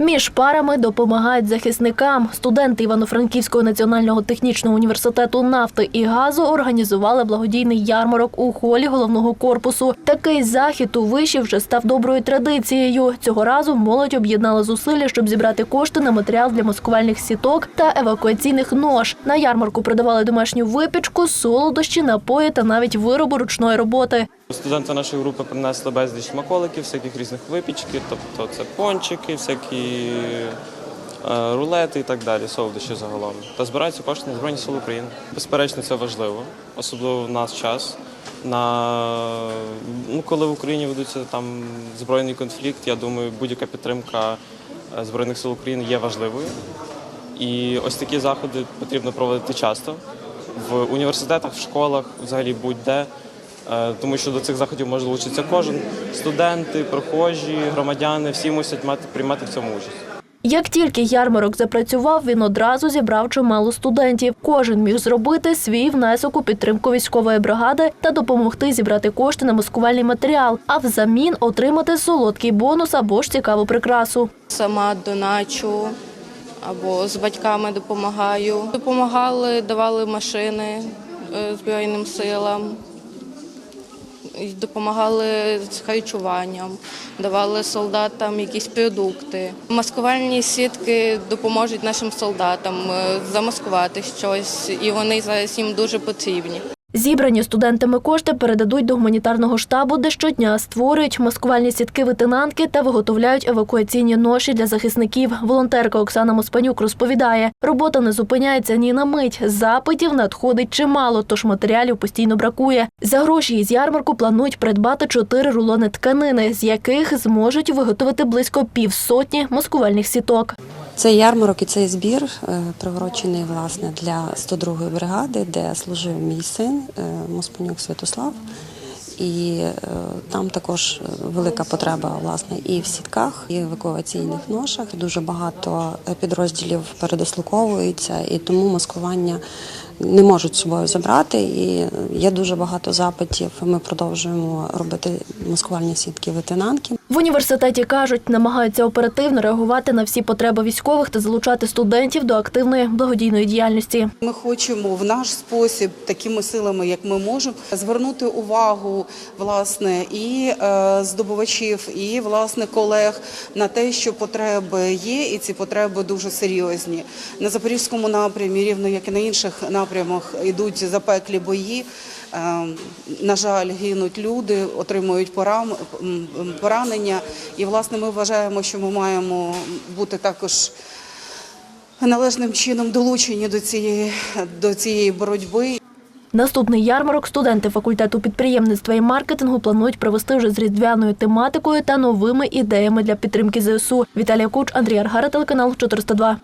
Між парами допомагають захисникам. Студенти Івано-Франківського національного технічного університету нафти і газу організували благодійний ярмарок у холі головного корпусу. Такий захід у виші вже став доброю традицією. Цього разу молодь об'єднала зусилля, щоб зібрати кошти на матеріал для маскувальних сіток та евакуаційних нож. На ярмарку продавали домашню випічку, солодощі, напої та навіть вироби ручної роботи. Студенти нашої групи принесли безліч смаколиків, всяких різних випічки, тобто це пончики, всякі е, рулети і так далі, солодощі загалом. Та збираються кошти на Збройні Сили України. Безперечно, це важливо, особливо в наш час. На, ну, коли в Україні ведуться там збройний конфлікт, я думаю, будь-яка підтримка е, Збройних сил України є важливою. І ось такі заходи потрібно проводити часто в університетах, в школах, взагалі будь-де. Е, Тому що до цих заходів може долучитися кожен студенти, прохожі, громадяни, всі мусять мати приймати в цьому участь. Як тільки ярмарок запрацював, він одразу зібрав чимало студентів. Кожен міг зробити свій внесок у підтримку військової бригади та допомогти зібрати кошти на маскувальний матеріал, а взамін отримати солодкий бонус або ж цікаву прикрасу. Сама доначу або з батьками допомагаю. Допомагали, давали машини е, Збройним силам, допомагали з харчуванням, давали солдатам якісь продукти. Маскувальні сітки допоможуть нашим солдатам е, замаскувати щось, і вони зараз їм дуже потрібні. Зібрані студентами кошти передадуть до гуманітарного штабу, де щодня створюють маскувальні сітки витинанки та виготовляють евакуаційні ноші для захисників. Волонтерка Оксана Моспанюк розповідає, робота не зупиняється ні на мить. Запитів надходить чимало, тож матеріалів постійно бракує. За гроші із ярмарку планують придбати чотири рулони тканини, з яких зможуть виготовити близько півсотні маскувальних сіток. Цей ярмарок і цей збір е, приурочений власне для 102-ї бригади, де служив мій син е, Моспанюк Святослав. І е, там також велика потреба власне і в сітках, і в евакуаційних ношах. Дуже багато підрозділів передислоковуються, і тому маскування не можуть з собою забрати. І є дуже багато запитів. Ми продовжуємо робити маскувальні сітки ветенанки. В університеті кажуть, намагаються оперативно реагувати на всі потреби військових та залучати студентів до активної благодійної діяльності. Ми хочемо в наш спосіб, такими силами, як ми можемо, звернути увагу власне і е, здобувачів, і власне колег на те, що потреби є, і ці потреби дуже серйозні. На запорізькому напрямі, рівно як і на інших напрямах, йдуть запеклі бої. Е, На жаль, гинуть люди, отримують поранення. І власне ми вважаємо, що ми маємо бути також належним чином долучені до цієї до цієї боротьби. Наступний ярмарок студенти факультету підприємництва і маркетингу планують провести вже з різдвяною тематикою та новими ідеями для підтримки ЗСУ. Віталія Куч, Андрій Аргара, телеканал 402.